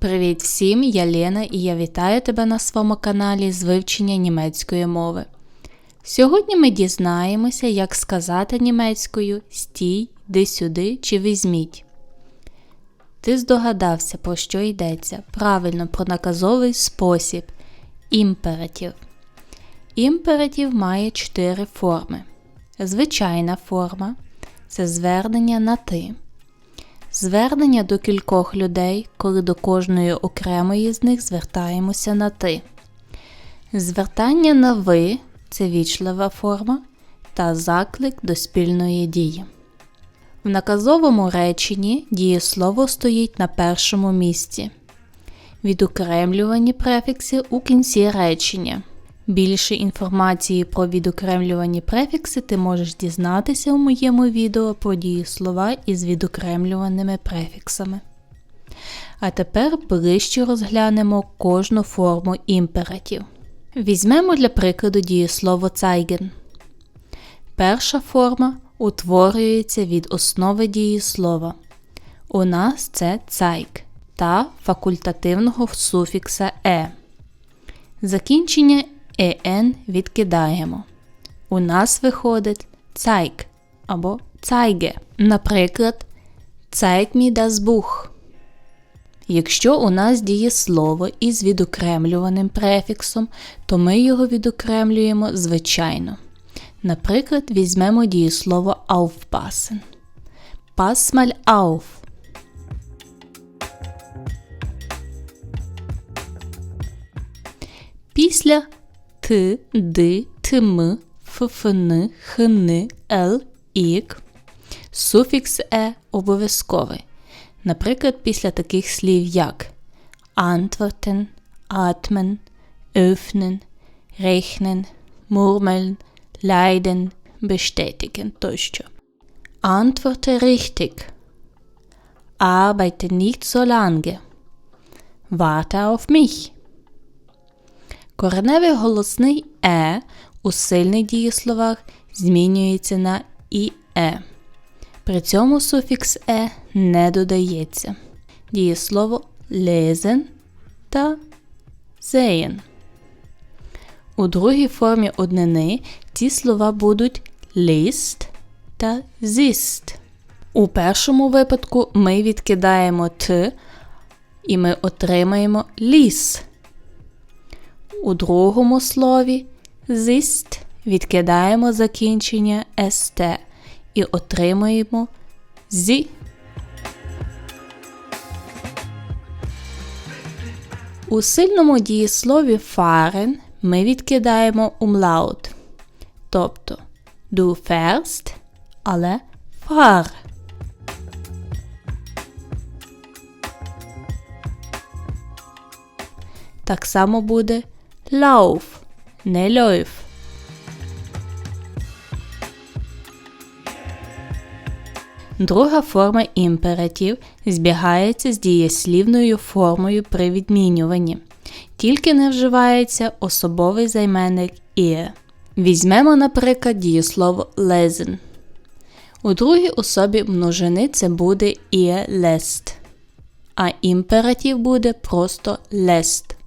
Привіт всім, я Лена і я вітаю тебе на своєму каналі з вивчення німецької мови. Сьогодні ми дізнаємося, як сказати німецькою стій, йди сюди чи візьміть. Ти здогадався, про що йдеться. Правильно про наказовий спосіб імператив. Імператив має чотири форми. Звичайна форма це звернення на ти. Звернення до кількох людей, коли до кожної окремої з них звертаємося на ти. Звертання на ви це вічлива форма та заклик до спільної дії. В наказовому реченні дієслово стоїть на першому місці. Відокремлювані префікси у кінці речення. Більше інформації про відокремлювані префікси ти можеш дізнатися у моєму відео про дієслова із відокремлюваними префіксами. А тепер ближче розглянемо кожну форму імператів. Візьмемо для прикладу дієслово zeigen. Перша форма утворюється від основи дієслова. У нас це zeig та факультативного суфікса е. Закінчення «en» відкидаємо. У нас виходить zeig або zeige. Наприклад, zeig mir das Buch. Якщо у нас дієслово із відокремлюваним префіксом, то ми його відокремлюємо звичайно. Наприклад, візьмемо дієслово aufpassen. Pass mal auf. Після т, ди, тм, ффн, хн, л, ік суфікс е обов'язковий. Наприклад, після таких слів як antworten, atmen, öffnen, rechnen, murmeln, leiden, bestätigen тощо. Antworte richtig. Arbeite nicht so lange. Warte auf mich. Кореневий голосний е у сильних дієсловах змінюється на іе. При цьому суфікс е не додається. Дієслово lesen та sehen. У другій формі однини ці слова будуть list та zist. У першому випадку ми відкидаємо т і ми отримаємо ліс. У другому слові zist відкидаємо закінчення st і отримуємо зі. У сильному дієслові fahren ми відкидаємо умлаут. Тобто du fährst, але fahr. Так само буде lauf, не läuf. Друга форма імператив збігається з дієслівною формою при відмінюванні, тільки не вживається особовий займенник «ihr». Візьмемо, наприклад, дієслово lesen. У другій особі множини це буде «ihr lässt», а імператив буде просто lässt.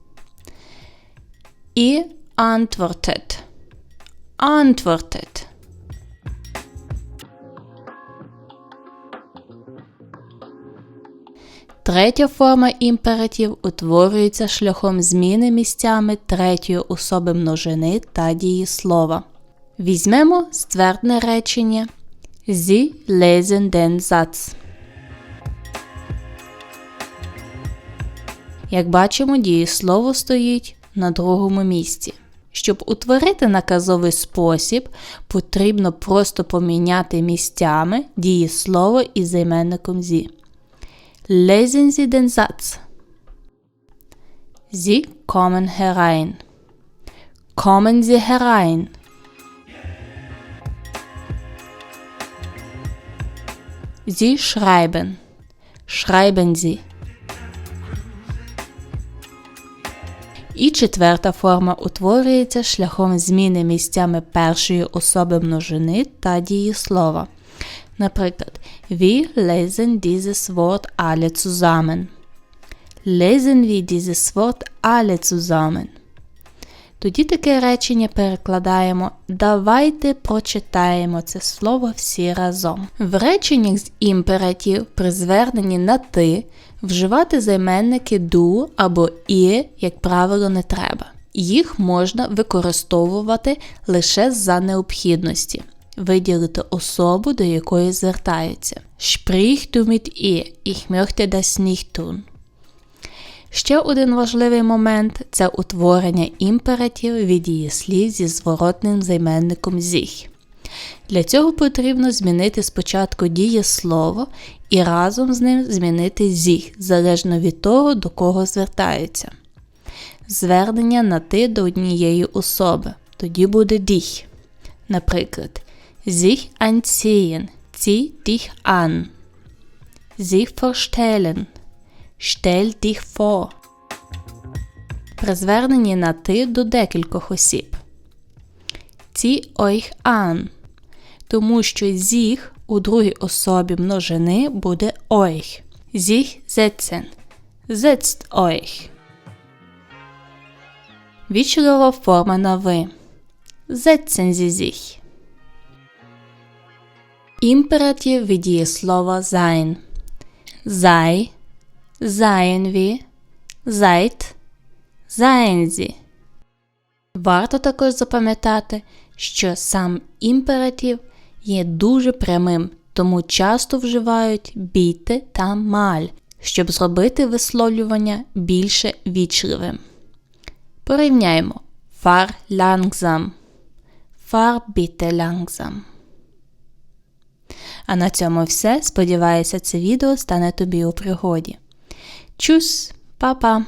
І antwortet. Antwortet. Третя форма імператив утворюється шляхом зміни місцями третьої особи множини та дієслова. Візьмемо ствердне речення Sie lesen den Satz. Як бачимо, дієслово стоїть на другому місці. Щоб утворити наказовий спосіб, потрібно просто поміняти місцями дієслово із займенником «зі». Lesen Sie den Satz. Sie kommen herein. Kommen Sie herein. Sie schreiben. Schreiben Sie. І четверта форма утворюється шляхом зміни місцями першої особи множини та дієслова. Наприклад, wir lesen dieses Wort alle zusammen. Lesen wir dieses Wort alle zusammen. Тоді таке речення перекладаємо Давайте прочитаємо це слово всі разом. В реченнях з імператів при зверненні на ти вживати займенники ду або і, як правило, не треба. Їх можна використовувати лише за необхідності, виділити особу, до якої звертаються. Sprich du ich möchte das nicht tun. Ще один важливий момент це утворення імператів від дієслів зі зворотним займенником зіх. Для цього потрібно змінити спочатку дієслово і разом з ним змінити зіх, залежно від того, до кого звертаються. Звернення на ти до однієї особи. Тоді буде діх. Наприклад, sich anziehen, zieh dich an. Sich vorstellen, stell dich vor. При зверненні на ти до декількох осіб. Zieh euch an, тому що зіх у другій особі множини буде euch. Sich setzen. Setzt euch. Вічлива форма на ви. Sie sich. Імператив від дієслова sein. Sei, seien wir, seid, seien Sie. Варто також запам'ятати, що сам імператив є дуже прямим, тому часто вживають біте та маль, щоб зробити висловлювання більше вічливим. Порівняємо Fahr langsam. Fahr bitte langsam. А на цьому все. Сподіваюся, це відео стане тобі у пригоді. Чус, па-па!